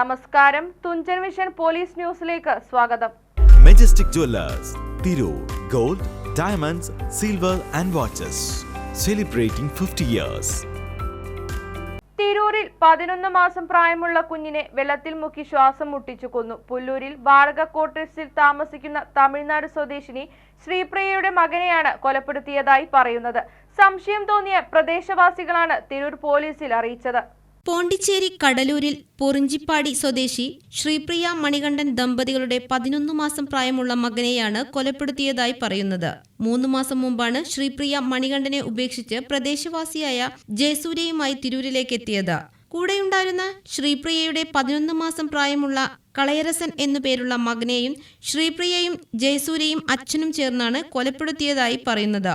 നമസ്കാരം. Thunchan vision police ന്യൂസിലേക്ക് സ്വാഗതം. Majestic jewellers Tirur gold diamonds silver and watches celebrating fifty years തിരൂരിൽ പതിനൊന്ന് മാസം പ്രായമുള്ള കുഞ്ഞിനെ വെള്ളത്തിൽ മുക്കി ശ്വാസം മുട്ടിച്ചു കൊന്നു. പുല്ലൂരിൽ വാടക ക്വാർട്ടേഴ്സിൽ താമസിക്കുന്ന തമിഴ്നാട് സ്വദേശിനി ശ്രീപ്രിയയുടെ മകനെയാണ് കൊലപ്പെടുത്തിയതായി പറയുന്നത്. സംശയം തോന്നിയ പ്രദേശവാസികളാണ് തിരൂർ പോലീസിൽ അറിയിച്ചത്. പോണ്ടിച്ചേരി കടലൂരിൽ പൊറിഞ്ചിപ്പാടി സ്വദേശി ശ്രീപ്രിയ മണികണ്ഠൻ ദമ്പതികളുടെ പതിനൊന്ന് മാസം പ്രായമുള്ള മകനെയാണ് കൊലപ്പെടുത്തിയതായി പറയുന്നത്. മൂന്ന് മാസം മുമ്പാണ് ശ്രീപ്രിയ മണികണ്ഠനെ ഉപേക്ഷിച്ച് പ്രദേശവാസിയായ ജയസൂര്യയുമായി തിരൂരിലേക്ക് എത്തിയത്. കൂടെയുണ്ടായിരുന്ന ശ്രീപ്രിയയുടെ പതിനൊന്ന് മാസം പ്രായമുള്ള കളയരസൻ എന്നു പേരുള്ള മകനെയും ശ്രീപ്രിയയും ജയസൂര്യയും അച്ഛനും ചേർന്നാണ് കൊലപ്പെടുത്തിയതായി പറയുന്നത്.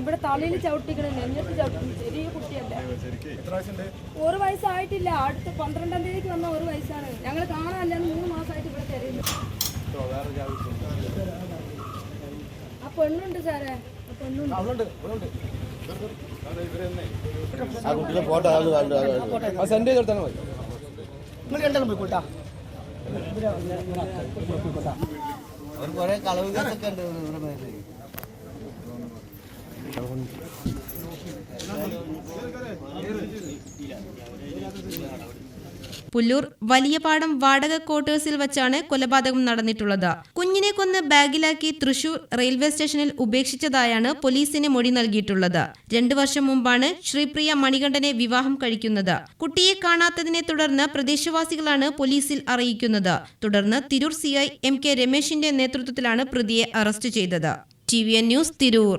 ഇവിടെ തലയിൽ ചവിട്ടിക്കണ നെഞ്ഞത്ത് ചവിട്ടി ചെറിയ കുട്ടിയല്ല? ഒരു വയസ്സായിട്ടില്ല. അടുത്ത പന്ത്രണ്ടാം തീയതിക്ക് വന്ന ഒരു വയസ്സാണ്. ഞങ്ങൾ കാണാനല്ല മൂന്ന് മാസമായിട്ട് ഇവിടെ തരുന്നു ആ പെണ്ണുണ്ട് സാറേ. ആ പെണ്ണുണ്ട്. ആ കുട്ടിയുടെ ഫോട്ടോ അത് സെൻഡ് ചെയ്ത് കൊടുത്താൽ മതി. നിങ്ങൾ രണ്ടാളും പോയിക്കോട്ടാ കുറെ കളവ് കേസൊക്കെ ഉണ്ട് ഇവരുടെ മേലെ. പുല്ലൂർ വലിയപാടം വാടക ക്വാർട്ടേഴ്സിൽ വച്ചാണ് കൊലപാതകം നടന്നിട്ടുള്ളത്. കുഞ്ഞിനെ കൊന്ന് ബാഗിലാക്കി തൃശൂർ റെയിൽവേ സ്റ്റേഷനിൽ ഉപേക്ഷിച്ചതായാണ് പോലീസിന് മൊഴി നൽകിയിട്ടുള്ളത്. രണ്ടു വർഷം മുമ്പാണ് ശ്രീപ്രിയ മണികണ്ഠനെ വിവാഹം കഴിക്കുന്നത്. കുട്ടിയെ കാണാത്തതിനെ തുടർന്ന് പ്രദേശവാസികളാണ് പോലീസിൽ അറിയിക്കുന്നത്. തുടർന്ന് തിരൂർ സിഐ എം കെ രമേശിന്റെ നേതൃത്വത്തിലാണ് പ്രതിയെ അറസ്റ്റ് ചെയ്തത്. T V N news Tirur.